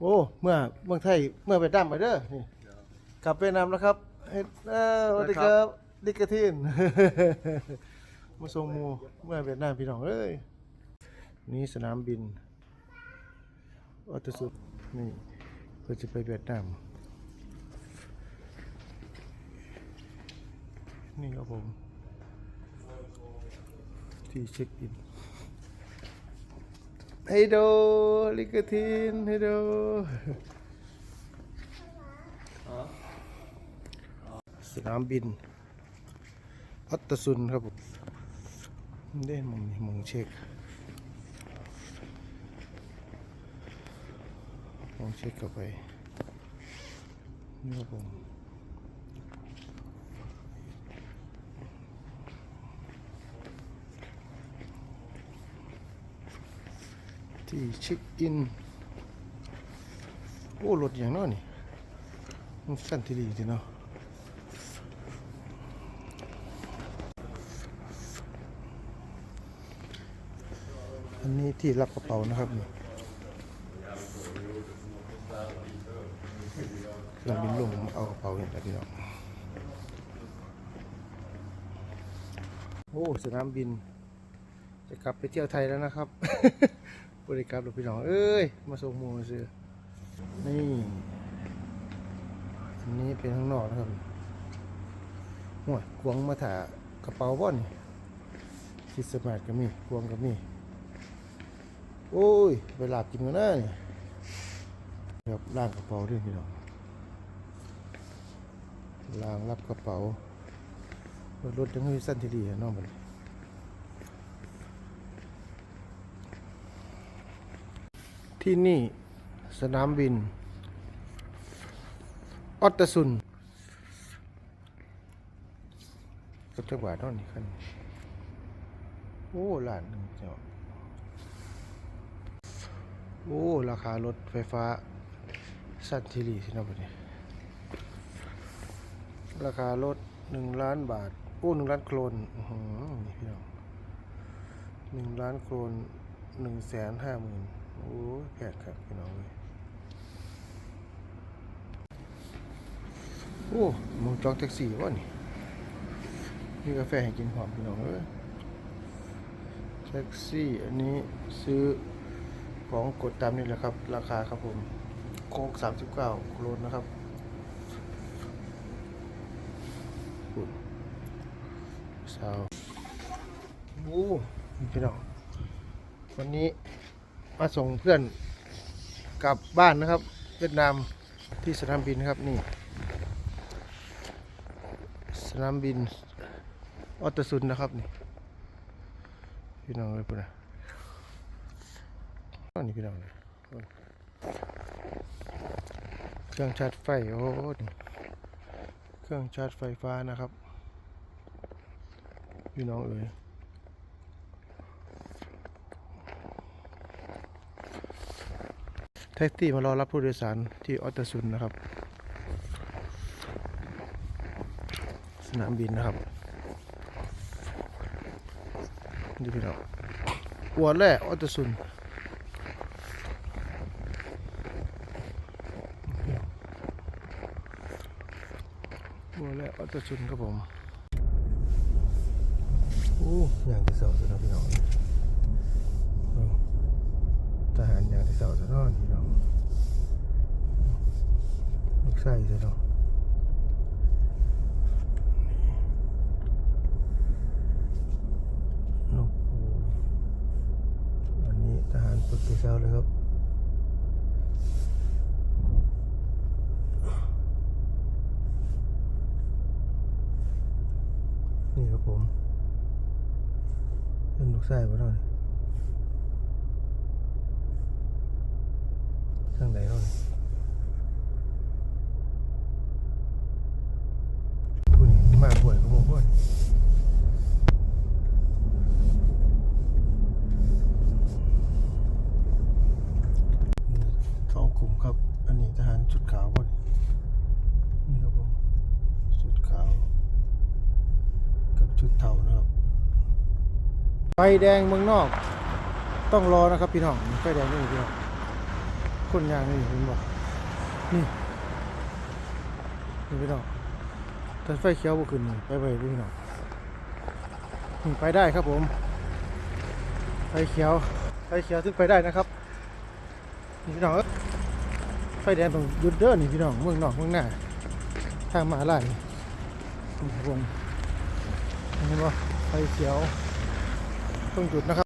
โอ้ เมื่อเมืองไทย เมื่อไปดำไปเด้อนี่กลับไปนำแล้วครับเฮ็ดเอ้อสวัสดีครับดิกกระทิน มาส่งหมูเมื่อเวียดนามพี่น้องเอ้ย นี่สนามบินอัตสุดนี่เพื่อจะไปเวียดนาม นี่ครับผม ที่เช็คอิน ไฮโดลิกทินไฮโดสนามบินอัตตสุนครับผมเด่นมองมองเช็คมองเช็คเข้าไปนี่ครับผม ที่เช็คอิน โอ้รถอย่างน้อนี่มันสั้นที่ดีจริงเนาะอันนี้ที่รับกระเป๋านะครับนี่เราบินลงเอากระเป๋าอย่างไรพี่น้องโอ้สนามบิน จะกลับไปเที่ยวไทยแล้วนะครับ บริการรถพี่น้อง เอ้ย มาส่งมูซื้อ นี่ อันนี้เป็นข้างนอกนะครับหัวกวงมาถากระเป๋าบ่นี่คิดสมาร์ทก็มีกวงก็มี โอ้ย ไปหลับกินกันนะนี่ครับล่างกระเป๋าด้วยพี่น้องล่างรับกระเป๋ารถยังไม่สั้นทีดีอะน้องมัน ที่นี่สนามบิน ออตตซุนก็จักบาทเท่านี้คันโอ้ล้านหนึ่งเจ้าโอ้ ราคารถไฟฟ้า สั้นทีรีสินะบัดนี้ราคารถหนึ่งล้านบาท โอ้หนึ่งล้านโครนอือนี่พี่น้องหนึ่งล้านโครนหนึ่งแสนห้าหมื่น โอ้ยแพงครับพี่น้องเลยโอ้มึงจองแท็กซี่วะนี่มีกาแฟให้กินหอมพี่น้องเอ้ยแท็กซี่อันนี้ซื้อของกดตามนี่แหละครับ ราคาครับผม โคกสามสิบเก้าโครนนะครับอุ่นสาวโอ้พี่น้องวันนี้ มาส่งเพื่อนกลับบ้านนะครับ เวียดนามที่สนามบินครับนี่ สนามบินออตตะซุนนะครับนี่พี่น้องเลยปุ่นนะอันนี้พี่น้องเลยเครื่องชาร์จไฟโอ้นี่เครื่องชาร์จไฟฟ้านะครับ พี่น้องเอ๋ย แท็กซี่มารอรับผู้โดยสารที่ออตซุนนะครับ สนามบินนะครับนี่พี่น้องอวแร่ออตซุนอวแร่ออตซุนครับผมโอ้อย่างที่สองสุดนะพี่น้องทหารอย่างที่เสาจะนอนพี่น้อง ลูกไส้จะนอนนกฮูอันนี้ทหารฝึกที่เสาเลยครับนี่ครับผมเป็นลูกไส้มาหน่อยทางไหนเนาะผู้นี้มา ป่วยก็มองบ่นมีสองกลุ่มครับ อันนี้ทหารชุดขาวบ่นนี่ครับผมชุดขาว กับชุดเทานะครับไฟแดงเมืองนอก ต้องรอนะครับพี่น้องไฟแดงนี่พี่น้องโคคนยางนี่เห็นบ่นี่นี่พี่น้อง แต่ไฟเขียวบ่ขึ้นไปไปพี่น้องไปได้ครับผม ไฟเขียว ไฟเขียวถึงไปได้นะครับพี่น้องเอ้ยไฟแดงต้องหยุดเด้อนี่พี่น้องเมืองนอกเมืองหน้าทางมาลายผมเห็นบ่ไฟเขียวต้องหยุดนะครับ